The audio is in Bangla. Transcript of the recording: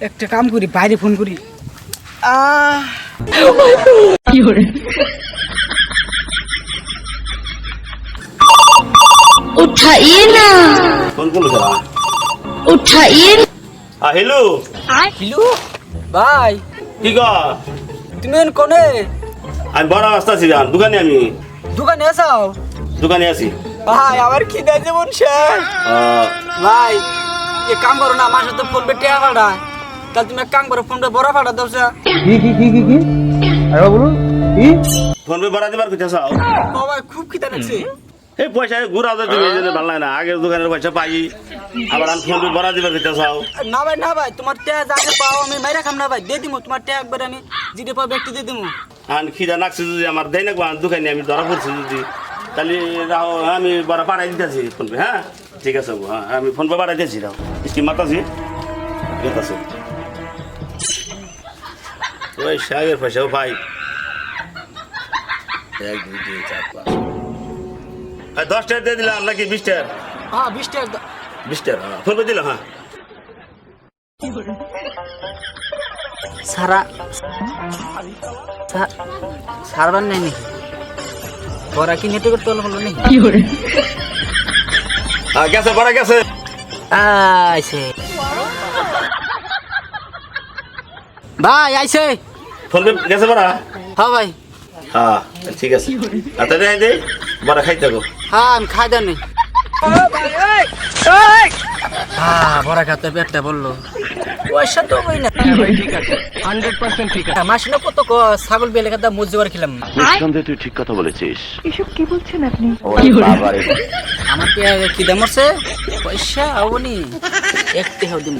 একটা কাম করি বাইরে ফোন করি। ভাই। কি কোনে? আমি বড় রাস্তা দোকানে আমি। দোকানে আসাও দোকানে আছি। ভাই আমার খিদা যেমন শেষ। ভাই এক কাম করো না আমার সাথে ফোন পে টিয়া ফাটা তাহলে তুমি এক কাম করো ফোন পে বড় ফাটা দাও স্যার। ফোন পে বাড়া দিবার কোথায় চাও ভাই খুব খিদে লাগছে। এই পয়সা ঘুরা তো তুমি জন্য ভালো না। আগের দোকানের পয়সা পাই। আবার আমি ফোন পে বাড়া দিবার কোথায় চাও না ভাই না ভাই তোমার টিয়া যাকে পাও আমি মাইরা খাম না ভাই দিয়ে দিমু তোমার টিয়া একবার আমি জিডে পাও ব্যক্তি দিয়ে দিমু। আর খিদা নাকছে যদি আমার দেয় না গো, দোকানে আমি ধরা পড়ছি যদি। তাহলে রাও আমি বড় পাঠাই দিতেছি ফোন পে হ্যাঁ? ঠিক আছে হ্যাঁ আমি ফোন পে বাড়াই দিয়েছি রাও। স্কিম মাতাছি ঠিক আছে। ওই শাকের পয়সাও পাই এক দুই তিন চার পাঁচ। আর দশ টাকা দিয়ে দিলাম নাকি বিশ টাকা হ্যাঁ বিশ টাকা। বিশ টাকা হ্যাঁ, ফোন পে দিলাম হ্যাঁ। সারা সারবার নাই নাকি? বড়া কি নেটে করতে হলো নাকি? হ্যাঁ গেছে বড় গেছে। আইছে ভাই আইছে। ফোন গেছে বড়া? হ্যাঁ ভাই। হ্যাঁ ঠিক আছে। আর তাহলে দে বড় খাই থাকো। হ্যাঁ আমি খাই দেন নি। হ্যাঁ বড়া খাতে পেটটা বলল। পয়সা তো কই না। ঠিক আছে হান্ড্রেড পার্সেন্ট ঠিক আছে। মাসি না কত ছাগল বেলে খাতে মজুবার খেলাম। নিঃসন্দেহে তুই ঠিক কথা বলেছিস। আমার কি কি দাম আছে পয়সা হবনি। একটি হও দিন